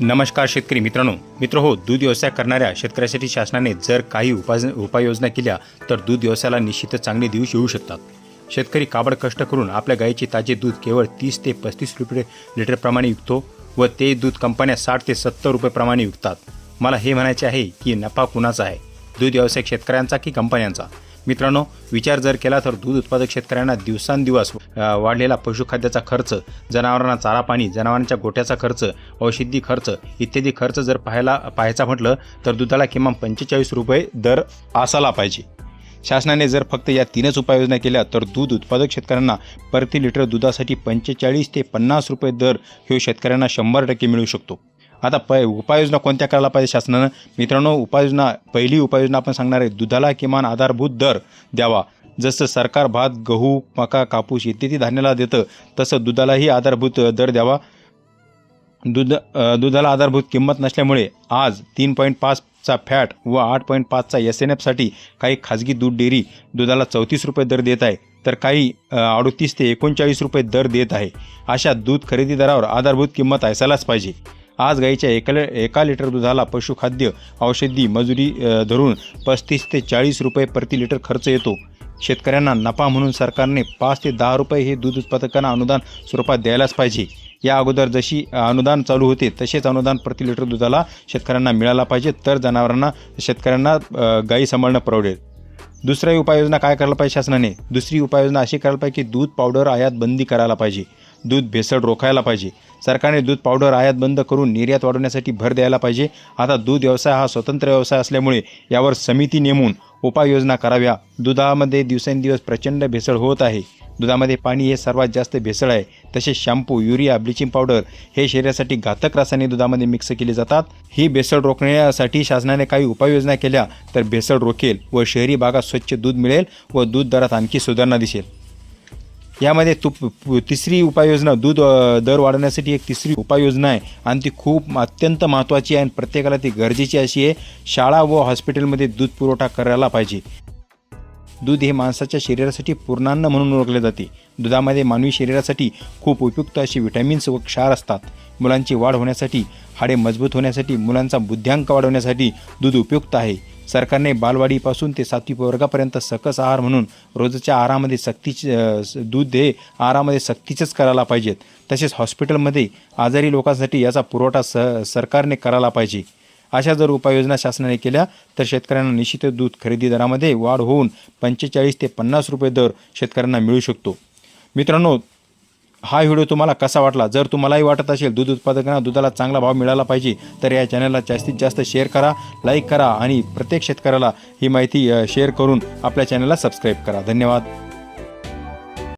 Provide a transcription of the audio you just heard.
नमस्कार शेतकरी मित्रांनो. मित्र हो दूध व्यवसाय करणाऱ्या शेतकऱ्यासाठी शासनाने जर काही उपाय उपाययोजना केल्या तर दूध व्यवसायाला निश्चितच चांगले दिवस येऊ शकतात. शेतकरी काबड कष्ट करून आपल्या गायीचे ताजे दूध केवळ तीस ते पस्तीस रुपये लिटरप्रमाणे विकतो व ते दूध कंपन्या साठ ते सत्तर रुपयेप्रमाणे विकतात. मला हे म्हणायचे आहे की नफा कुणाचा आहे? दूध व्यावसायिक शेतकऱ्यांचा की कंपन्यांचा? मित्रांनो विचार जर केला तर दूध उत्पादक शेतकऱ्यांना दिवसांदिवस वाढलेला पशुखाद्याचा खर्च जनावरांना चारा पाणी जनावरांच्या गोठ्याचा खर्च औषधी खर्च इत्यादी खर्च जर पाहायला पाहायचा म्हटलं तर दुधाला किमान पंचेचाळीस रुपये दर असायला पाहिजे. शासनाने जर फक्त या तीनच उपाययोजना केल्या तर दूध उत्पादक शेतकऱ्यांना प्रति लिटर दुधासाठी पंचेचाळीस ते पन्नास रुपये दर हे शेतकऱ्यांना शंभर टक्के मिळू शकतो. आता प उपाययोजना कोणत्या करायला पाहिजे शासनानं? मित्रांनो उपाययोजना पहिली उपाययोजना आपण सांगणार आहे दुधाला किमान आधारभूत दर द्यावा. जसं सरकार भात गहू मका कापूस इत्यादी धान्याला देतं तसं दुधालाही आधारभूत दर द्यावा. दूध दुधाला आधारभूत किंमत नसल्यामुळे आज तीन पॉईंट पाचचा फॅट व आठ पॉईंट पाचचा एस एन एफसाठी काही खाजगी दूध डेअरी दुधाला चौतीस रुपये दर देत आहे तर काही अडतीस ते एकोणचाळीस रुपये दर देत आहे. अशा दूध खरेदी दरावर आधारभूत किंमत असायलाच पाहिजे. आज गाईच्या एका एका लिटर दुधाला पशुखाद्य औषधी मजुरी धरून पस्तीस ते चाळीस रुपये प्रति लिटर खर्च येतो. शेतकऱ्यांना नफा म्हणून सरकारने पाच ते दहा रुपये हे दूध उत्पादकांना अनुदान स्वरूपात द्यायलाच पाहिजे. या अगोदर जशी अनुदान चालू होते तसेच अनुदान प्रति लिटर दुधाला शेतकऱ्यांना मिळाला पाहिजे. तर जनावरांना शेतकऱ्यांना गाई गायी सांभाळणं परवडेल. दुसरी उपाययोजना काय करायला पाहिजे शासनाने? दुसरी उपाययोजना अशी करायला पाहिजे की दूध पावडर आयात बंदी करायला पाहिजे. दूध भेसळ रोखायला पाहिजे. सरकारने दूध पावडर आयात बंद करून निर्यात वाढवण्यासाठी भर द्यायला पाहिजे. आता दूध व्यवसाय हा स्वतंत्र व्यवसाय असल्यामुळे यावर समिती नेमून उपाययोजना कराव्या. दुधामध्ये दिवसेंदिवस प्रचंड भेसळ होत आहे. दुधामध्ये पाणी हे सर्वात जास्त भेसळ आहे. तसेच शॅम्पू युरिया ब्लिचिंग पावडर हे शरीरासाठी घातक रसायने दुधामध्ये मिक्स केली जातात. ही भेसळ रोखण्यासाठी शासनाने काही उपाययोजना केल्या तर भेसळ रोखेल व शहरी भागात स्वच्छ दूध मिळेल व दूध दरात आणखी सुधारणा दिसेल. यामध्ये तू पु- तिसरी उपाययोजना दूध दर वाढवण्यासाठी एक तिसरी उपाययोजना आहे. आणि ती खूप अत्यंत महत्त्वाची आहे आणि प्रत्येकाला ती गरजेची अशी आहे. शाळा व हॉस्पिटलमध्ये दूध पुरवठा करायला पाहिजे. दूध हे माणसाच्या शरीरासाठी पूर्णान्न म्हणून ओळखले जाते. दुधामध्ये मानवी शरीरासाठी खूप उपयुक्त अशी विटॅमिन्स व क्षार असतात. मुलांची वाढ होण्यासाठी हाडे मजबूत होण्यासाठी मुलांचा बुद्ध्यांक वाढवण्यासाठी दूध उपयुक्त आहे. सरकारने बालवाडीपासून ते सातवी वर्गापर्यंत सकस आहार म्हणून रोजच्या आहारामध्ये सक्तीचे दूध हे आहारामध्ये सक्तीचेच करायला पाहिजेत. तसेच हॉस्पिटलमध्ये आजारी लोकांसाठी याचा पुरवठा स सरकारने करायला पाहिजे. अशा जर उपाययोजना शासनाने केल्या तर शेतकऱ्यांना निश्चित दूध खरेदी दरामध्ये वाढ होऊन पंचेचाळीस ते पन्नास रुपये दर शेतकऱ्यांना मिळू शकतो. मित्रांनो हा व्हिडिओ तुम्हाला कसा वाटला? जर तुम्हालाही वाटत असेल दूध उत्पादकांना दुधाला चांगला भाव मिळाला पाहिजे तर या चॅनलला जास्तीत जास्त शेअर करा लाईक करा आणि प्रत्येक शेतकऱ्याला ही माहिती शेअर करून आपल्या चॅनलला सबस्क्राईब करा. धन्यवाद.